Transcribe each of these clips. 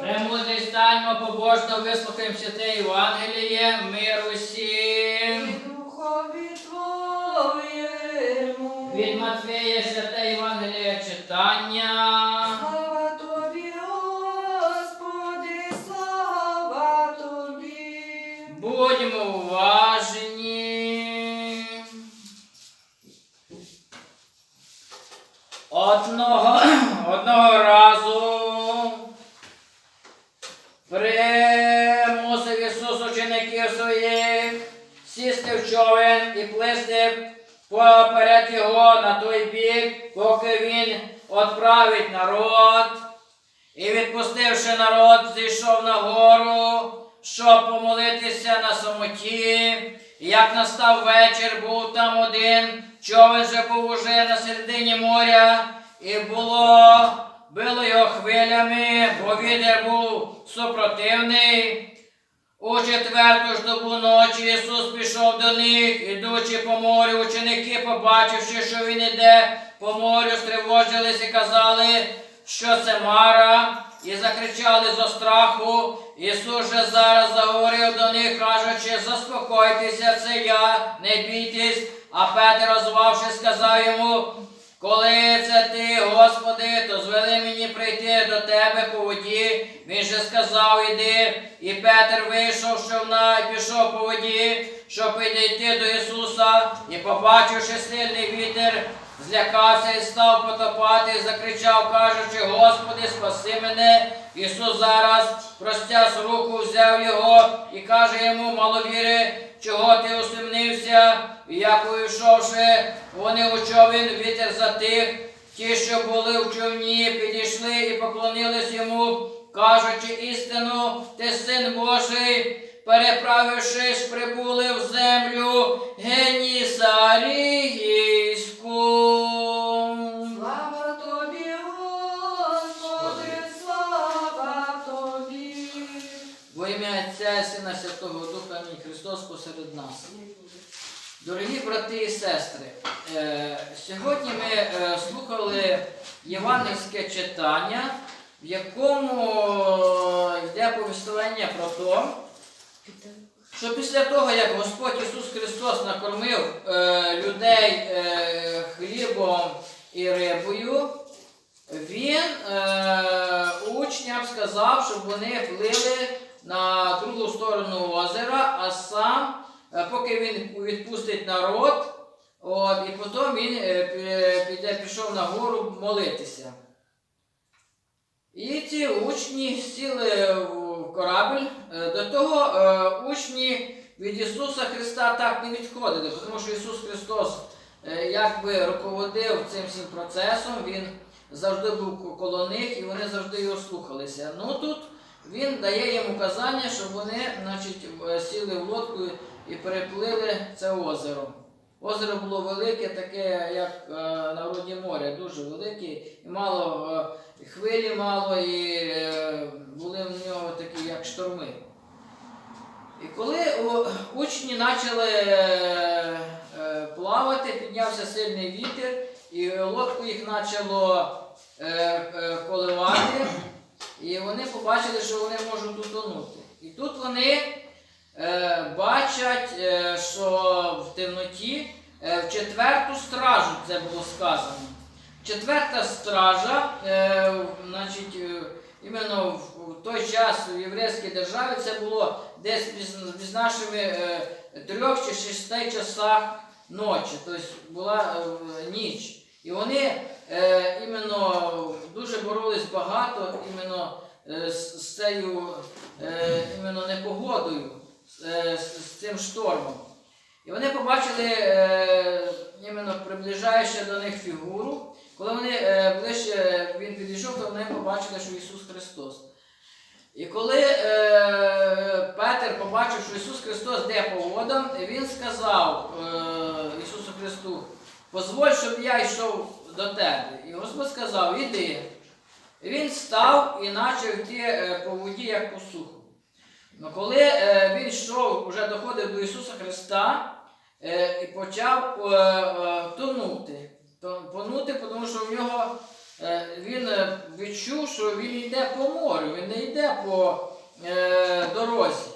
Премудрий станьмо побожно вислухаємо святе Євангеліє, мир усім. Духові твоєму. Від Матвея святе Євангеліє читання. Слава тобі, Господи, слава тобі. Будьмо уважні. Одного, одного разу примусив Ісус учеників своїх сісти в човен і плисти поперед його на той бік, поки він відправить народ. І відпустивши народ, зійшов на гору, щоб помолитися на самоті. Як настав вечір, був там один, човен же був уже на середині моря, і було, било його хвилями, бо вітер був супротивний. У четверту ж добу ночі Ісус пішов до них, ідучи по морю, ученики, побачивши, що він іде по морю, стривожились і казали, що це Мара, і закричали зо страху. Ісус же зараз заговорив до них, кажучи, заспокойтеся, це я, не бійтесь. А Петр, озвавши, сказав йому, коли це ти, Господи, то звели мені прийти до тебе по воді. Він же сказав, іди. І Петр вийшов човна і пішов по воді, щоб підійти до Ісуса, і, побачивши сильний вітер, злякався і став потопати, і закричав, кажучи, Господи, спаси мене. Ісус зараз простяс руку, взяв його і каже йому, маловіри, чого ти усумнився, як уйшовши, вони у човен, вітер затих. Ті, що були в човні, підійшли і поклонились йому, кажучи істину, ти син Божий, переправившись, прибули в землю Генісарійську. Во ім'я Отця і Сина Святого Духа Амінь. Христос посеред нас. Дорогі брати і сестри, е, сьогодні ми е, слухали євангельське читання, в якому йде повістування про те, що після того, як Господь Ісус Христос накормив е, людей хлібом і рибою, Він учням сказав, щоб вони плили на другу сторону озера, а сам, е, поки він відпустить народ, от, і потім він е, піде, пішов на гору молитися. І ці учні сіли в корабль. Е, До того учні від Ісуса Христа так не відходили, тому що Ісус Христос якби руководив цим всім процесом, Він завжди був коло них і вони завжди його слухалися. Ну тут він дає їм указання, щоб вони значить, сіли в лодку і переплили це озеро. Озеро було велике, таке, як е, на вроді моря, дуже велике, і мало е, хвилі мало, і е, були в нього такі, як шторми. І коли учні почали е, е, плавати, піднявся сильний вітер, і лодку їх почало е, е, коливати, і вони побачили, що вони можуть утонути. І тут вони е, бачать, е, що в темноті е, в четверту стражу це було сказано. Четверта стража, е, значить, е, іменно в, в той час в єврейській державі це було десь між, нашими е, трьох чи шести часах ночі, тобто була е, ніч. І вони е, іменно дуже боролись багато іменно е, з, з цією е, іменно непогодою, е, з, з цим штормом. І вони побачили іменно приближаючи до них фігуру. Коли вони ближче він підійшов, то вони побачили, що Ісус Христос. І коли е, Петр побачив, що Ісус Христос йде по водам, він сказав е, Ісусу Христу, позволь, щоб я йшов до тебе. І Господь сказав, іди. Він став і почав йти по воді, як по суху. Ну, коли е, він йшов, вже доходив до Ісуса Христа е, і почав е, тонути. Понути, тому що в нього він відчув, що він йде по морю, він не йде по дорозі.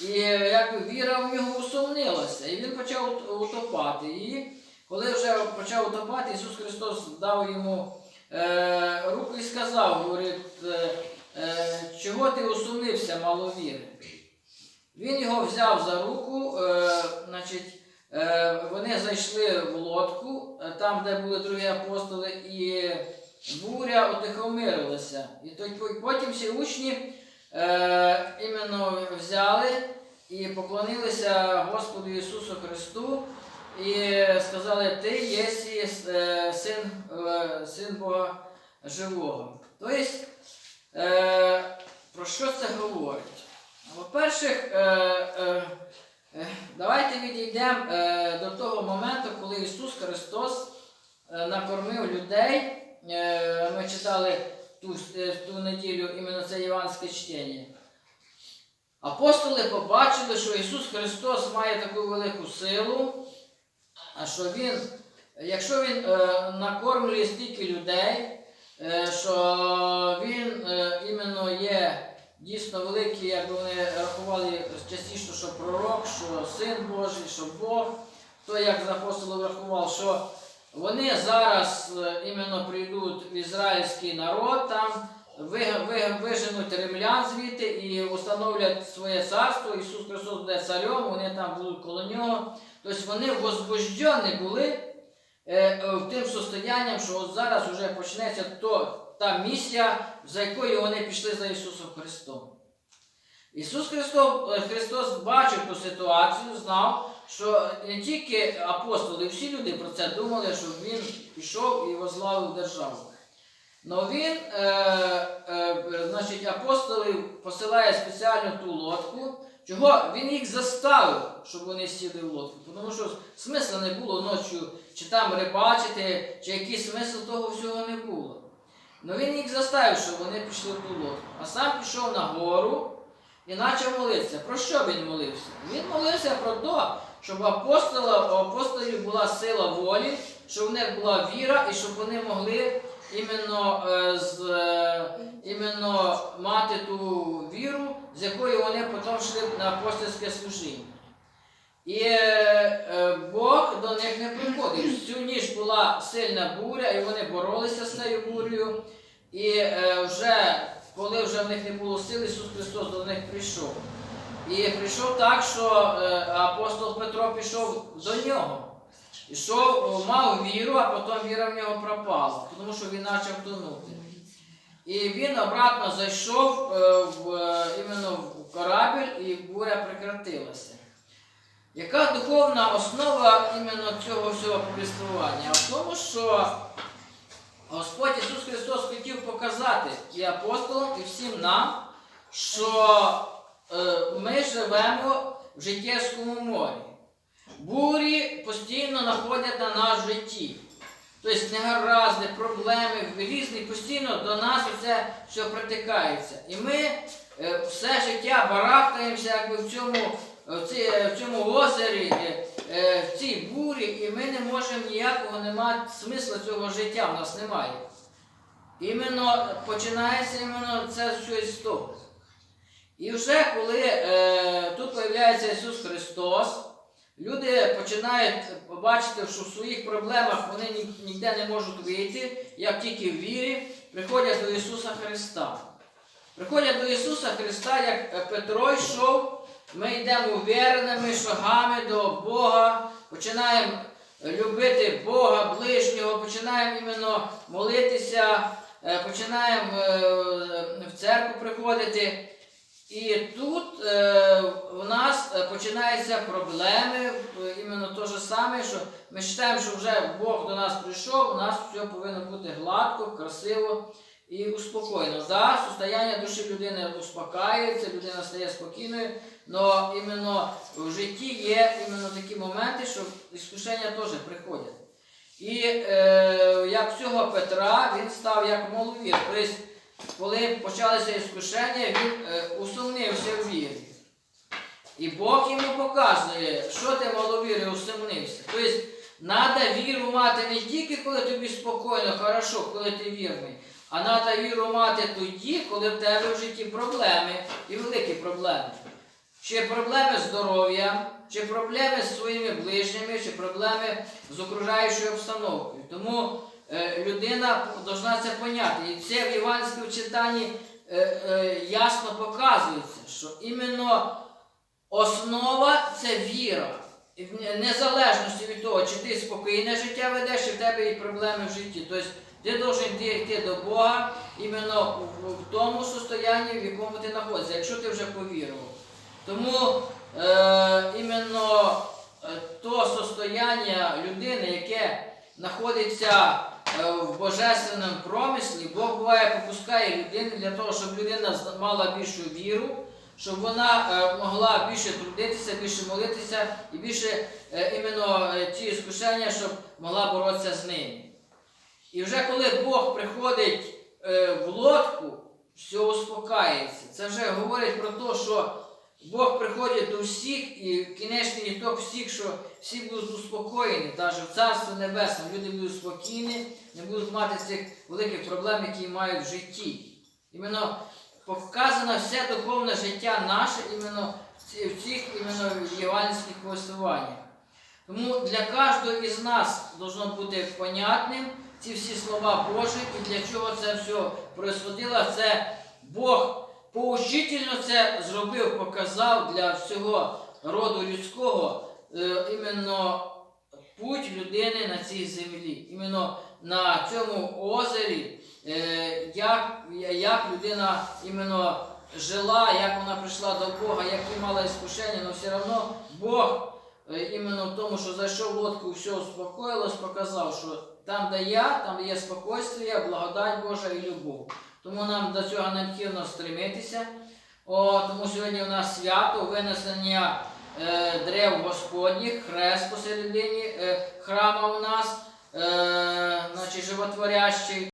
І як віра в нього усомнилася, і він почав утопати. І коли вже почав утопати, Ісус Христос дав йому руку і сказав, говорить, е, е, чого ти усумнився, маловіри? Він його взяв за руку, е, значить, е, вони зайшли в лодку, е, там, де були другі апостоли, і буря отихомирилася. І потім всі учні е, іменно взяли і поклонилися Господу Ісусу Христу і сказали, Ти єсі е, син, е, син Бога живого. Тобто, е, про що це говорить? По-перше, давайте відійдемо до того моменту, коли Ісус Христос накормив людей. Ми читали ту, ту неділю іменно це Іванське чтення. Апостоли побачили, що Ісус Христос має таку велику силу, що Він, якщо Він е, накормлює стільки людей, е, що Він е, іменно є дійсно великий, як вони рахували частіше, що пророк, що син Божий, що Бог, то як з апостолів рахував, що вони зараз е, іменно прийдуть в ізраїльський народ, там виженуть римлян звідти і установлять своє царство. Ісус Христос буде царем, вони там будуть коло нього. Тобто вони возбуждені були е, е, тим состоянням, що от зараз вже почнеться то, та місія, за якою вони пішли за Ісусом Христом. Ісус Христос, е, Христос бачив ту ситуацію, знав, що не тільки апостоли, всі люди про це думали, що Він пішов і возглавив державу. Но він, е, е, значить, апостолів посилає спеціально ту лодку. Чого? Він їх заставив, щоб вони сіли в лодку. Тому що смисла не було ночі чи там рибачити, чи якийсь смисл того всього не було. Но він їх заставив, щоб вони пішли в ту лодку. А сам пішов на гору і почав молитися. Про що він молився? Він молився про те, щоб у апостолів була сила волі, щоб в них була віра і щоб вони могли іменно, е, з, е, іменно мати ту віру, з якою вони потім йшли на апостольське служіння. І е, Бог до них не приходив. Всю ніч була сильна буря, і вони боролися з цією бурею. І вже, коли вже в них не було сил, Ісус Христос до них прийшов. І прийшов так, що апостол Петро пішов до нього. Ішов, мав віру, а потім віра в нього пропала, тому що він почав тонути. І він обратно зайшов е, в, е, іменно в корабль, і буря прекратилася. Яка духовна основа іменно цього всього повествування? В тому, що Господь Ісус Христос хотів показати і апостолам, і всім нам, що е, ми живемо в життєвському морі. Бурі постійно знаходять на нас в житті. Тобто негаразди, проблеми, різні, постійно до нас це все притикається. І ми е, все життя барахтаємося якби в цьому, в ці- в цьому озері, е, е, в цій бурі, і ми не можемо ніякого немає смисла цього життя, в нас немає. Іменно починається іменно це все із того. І вже коли е, тут з'являється Ісус Христос, люди починають побачити, що в своїх проблемах вони ні- ніде не можуть вийти, як тільки в вірі, приходять до Ісуса Христа. Приходять до Ісуса Христа, як Петро йшов, ми йдемо вірними шагами до Бога, починаємо любити Бога, ближнього, починаємо іменно молитися, е, починаємо е, в церкву приходити. І тут е, у нас е, починаються проблеми, е, іменно те ж саме, що ми вважаємо, що вже Бог до нас прийшов, у нас все повинно бути гладко, красиво і успокоєно. Да, состояння душі людини успокаюється, людина стає спокійною, але іменно в житті є іменно такі моменти, що іскушення теж приходять. І е, як всього Петра, він став як маловір. Коли почалися іскушення, він е, усумнився в вірі. І Бог йому показує, що ти маловіри усумнився. Тобто Надо віру мати не тільки коли тобі спокійно, хорошо, коли ти вірний, а треба віру мати тоді, коли в тебе в житті проблеми і великі проблеми. Чи проблеми з здоров'ям, чи проблеми з своїми ближніми, чи проблеми з окружаючою обстановкою. Тому людина повинна це поняти. І це в іванському читанні е, е, ясно показується, що іменно основа це віра. В незалежності від того, чи ти спокійне життя ведеш, чи в тебе є проблеми в житті. Тобто ти должен йти, до Бога іменно в, тому состоянні, в якому ти знаходишся, якщо ти вже повірував. Тому е, іменно е, то состояння людини, яке знаходиться е, в божественному промислі, Бог буває попускає людину для того, щоб людина мала більшу віру, щоб вона е, могла більше трудитися, більше молитися і більше е, іменно е, ці іскушення, щоб могла боротися з ними. І вже коли Бог приходить е, в лодку, все успокається. Це вже говорить про те, що Бог приходить до всіх і кінечний ітог всіх, що всі будуть успокоєні, навіть в Царство Небесне, люди будуть спокійні, не будуть мати цих великих проблем, які мають в житті. Іменно показано все духовне життя наше іменно в цих іменно євангельських повествуваннях. Тому для кожного із нас должно бути понятним ці всі слова Божі і для чого це все происходило. Це Бог поучительно це зробив, показав для всього роду людського е, іменно путь людини на цій землі. Іменно на цьому озері, е, як, як людина іменно жила, як вона прийшла до Бога, які мала іскушення, але все одно Бог е, іменно в тому, що зайшов в лодку, все успокоїлось, показав, що там, де я, там є спокійствие, благодать Божа і любов. Тому нам до цього необхідно стремитися. О, тому сьогодні у нас свято винесення е, древ Господніх, хрест посередині е, храма у нас, е, значить, животворящий.